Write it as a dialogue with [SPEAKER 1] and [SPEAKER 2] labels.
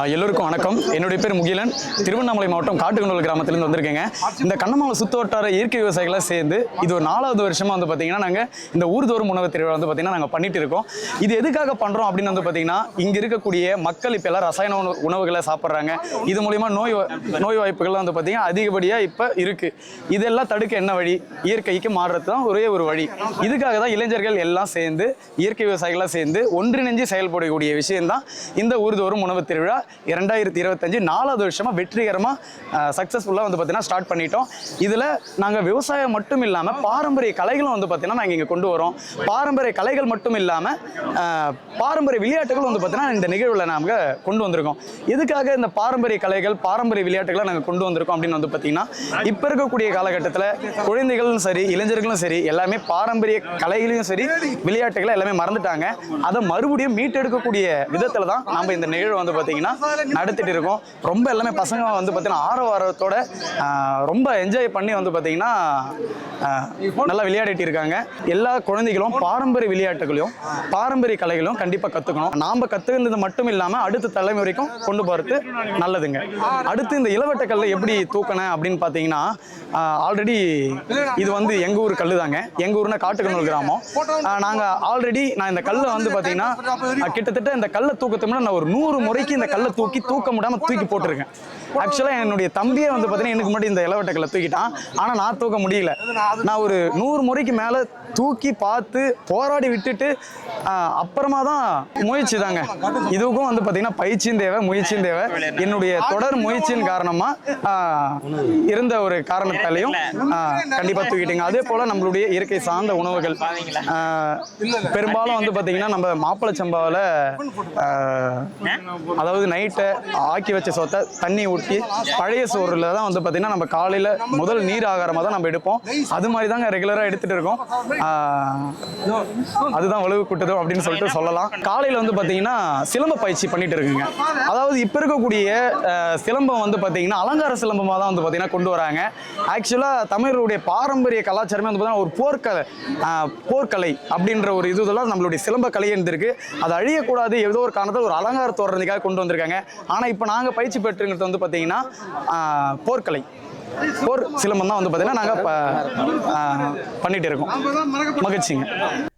[SPEAKER 1] எல்லோருக்கும் வணக்கம். என்னுடைய பேர் முகிலன். திருவண்ணாமலை மாவட்டம் காட்டுக்கநூல் கிராமத்திலேருந்து வந்திருக்கேங்க. இந்த கண்ணமாலை சுற்று வட்டார இயற்கை விவசாயிகளாக சேர்ந்து இது ஒரு நாலாவது வருஷமாக வந்து பார்த்தீங்கன்னா நாங்கள் இந்த ஊர்தோறும் உணவு திருவிழா வந்து பார்த்தீங்கன்னா நாங்கள் பண்ணிட்டு இருக்கோம். இது எதுக்காக பண்ணுறோம் அப்படின்னு வந்து பார்த்தீங்கன்னா இங்கே இருக்கக்கூடிய மக்கள் இப்போ எல்லாம் ரசாயன உணவு உணவுகளை சாப்பிட்றாங்க. இது மூலிமா நோய் நோய் வாய்ப்புகள்லாம் வந்து பார்த்திங்கன்னா அதிகப்படியாக இப்போ இருக்குது இதெல்லாம் தடுக்க என்ன வழி? இயற்கைக்கு மாறுறது தான் ஒரே ஒரு வழி. இதுக்காக தான் இளைஞர்கள் எல்லாம் சேர்ந்து இயற்கை விவசாயிகளாக சேர்ந்து ஒன்றிணைஞ்சு செயல்படக்கூடிய விஷயம்தான் இந்த ஊர்தோறும் உணவு திருவிழா. இரண்டாயிரத்தி இருபத்தஞ்சு நாலாவது வருஷமாக வெற்றிகரமாக சக்ஸஸ்ஃபுல்லாக வந்து பார்த்தீங்கன்னா ஸ்டார்ட் பண்ணிட்டோம். இதில் நாங்கள் விவசாயம் மட்டும் இல்லாமல் பாரம்பரிய கலைகளும் வந்து பார்த்திங்கன்னா நாங்கள் இங்கே கொண்டு வரோம். பாரம்பரிய கலைகள் மட்டும் இல்லாமல் பாரம்பரிய விளையாட்டுகள் வந்து பார்த்திங்கன்னா இந்த நிகழ்வில் நாங்கள் கொண்டு வந்திருக்கோம். எதுக்காக இந்த பாரம்பரிய கலைகள் பாரம்பரிய விளையாட்டுகளை நாங்கள் கொண்டு வந்திருக்கோம் அப்படின்னு வந்து பார்த்தீங்கன்னா இப்போ இருக்கக்கூடிய காலகட்டத்தில் குழந்தைகளும் சரி இளைஞர்களும் சரி எல்லாமே பாரம்பரிய கலைகளையும் சரி விளையாட்டுகளை எல்லாமே மறந்துட்டாங்க. அதை மறுபடியும் மீட்டெடுக்கக்கூடிய விதத்தில் தான் நம்ம இந்த நிகழ்வு வந்து பார்த்திங்கன்னா நடத்திட்டு இருக்கோம். ரொம்ப எல்லாமே பசங்க வந்து பார்த்தீங்கன்னா ஆரவாரத்தோட ரொம்ப என்ஜாய் பண்ணி வந்து பார்த்தீங்கன்னா நல்லா விளையாடிட்டு இருக்காங்க. எல்லா குழந்தைகளும் பாரம்பரிய விளையாட்டுகளையும் பாரம்பரிய கலைகளும் கண்டிப்பாக கற்றுக்கணும் நாம் கற்றுக்கிறது மட்டும் இல்லாமல் அடுத்த தலைமுறைக்கும் கொண்டு போகிறது நல்லதுங்க. அடுத்து இந்த இளவட்ட கல்லை எப்படி தூக்கினேன் அப்படின்னு பார்த்தீங்கன்னா ஆல்ரெடி இது வந்து எங்கள் ஊர் கல் தாங்க எங்கள் ஊர்னா காட்டுக்கநூல் கிராமம். நாங்கள் ஆல்ரெடி நான் இந்த கல்லை வந்து பார்த்தீங்கன்னா கிட்டத்தட்ட இந்த கல்லை தூக்கத்தோம்னா நான் ஒரு நூறு முறைக்கு இந்த கல் கல்லை தூக்கி தூக்க முடியாமல் தூக்கி போட்டிருக்கேன். ஆக்சுவலாக என்னுடைய தம்பியே வந்து பார்த்தீங்கன்னா எனக்கு முன்னாடி இந்த இளவட்ட கல்லை தூக்கிட்டான். ஆனால் நான் தூக்க முடியல. நான் ஒரு நூறு முறைக்கு மேலே தூக்கி பார்த்து போராடி விட்டுட்டு அப்புறமா தான் முயற்சி தாங்க இதுக்கும் வந்து பார்த்தீங்கன்னா பயிற்சியும் தேவை முயற்சியும் தேவை. என்னுடைய தொடர் முயற்சியின் காரணமாக இருந்த ஒரு காரணத்தாலையும் கண்டிப்பாக தூக்கிட்டீங்க. அதே போல் நம்மளுடைய இயற்கை சார்ந்த உணவுகள் பெரும்பாலும் வந்து பார்த்தீங்கன்னா நம்ம மாப்பிளை சம்பாவில் அதாவது நைட்டை ஆக்கி வச்ச சொத்தை தண்ணி ஊற்றி பழைய சோறுல தான் வந்து பார்த்தீங்கன்னா நம்ம காலையில் முதல் நீர் ஆகாரமாக தான் நம்ம எடுப்போம். அது மாதிரி தாங்க ரெகுலராக எடுத்துகிட்டு இருக்கோம். அதுதான் வலுவு கூட்டுதோ அப்படின்னு சொல்லிட்டு சொல்லலாம். காலையில் வந்து பார்த்தீங்கன்னா சிலம்ப பயிற்சி பண்ணிட்டு இருக்குங்க. அதாவது இப்போ இருக்கக்கூடிய சிலம்பம் வந்து பார்த்தீங்கன்னா அலங்கார சிலம்பமாக தான் வந்து பார்த்தீங்கன்னா கொண்டு வராங்க. ஆக்சுவலாக தமிழருடைய பாரம்பரிய கலாச்சாரமே வந்து பார்த்தீங்கன்னா ஒரு போர்க்கலை போர்க்கலை அப்படின்ற ஒரு இதுதெல்லாம் நம்மளுடைய சிலம்ப கலை இருந்திருக்கு. அது அழியக்கூடாது ஏதோ ஒரு காரணத்தில் ஒரு அலங்கார தோறதுக்காக கொண்டு வந்திருக்காங்க. ஆனால் இப்போ நாங்கள் பயிற்சி பெற்றுங்கிறது வந்து பார்த்தீங்கன்னா பார்த்தீங்கன்னா போர்க்கலை. போர் சிலம்பம் தான் வந்து பார்த்தீங்கன்னா நாங்கள் பண்ணிகிட்டு இருக்கோம். மகிழ்ச்சிங்க.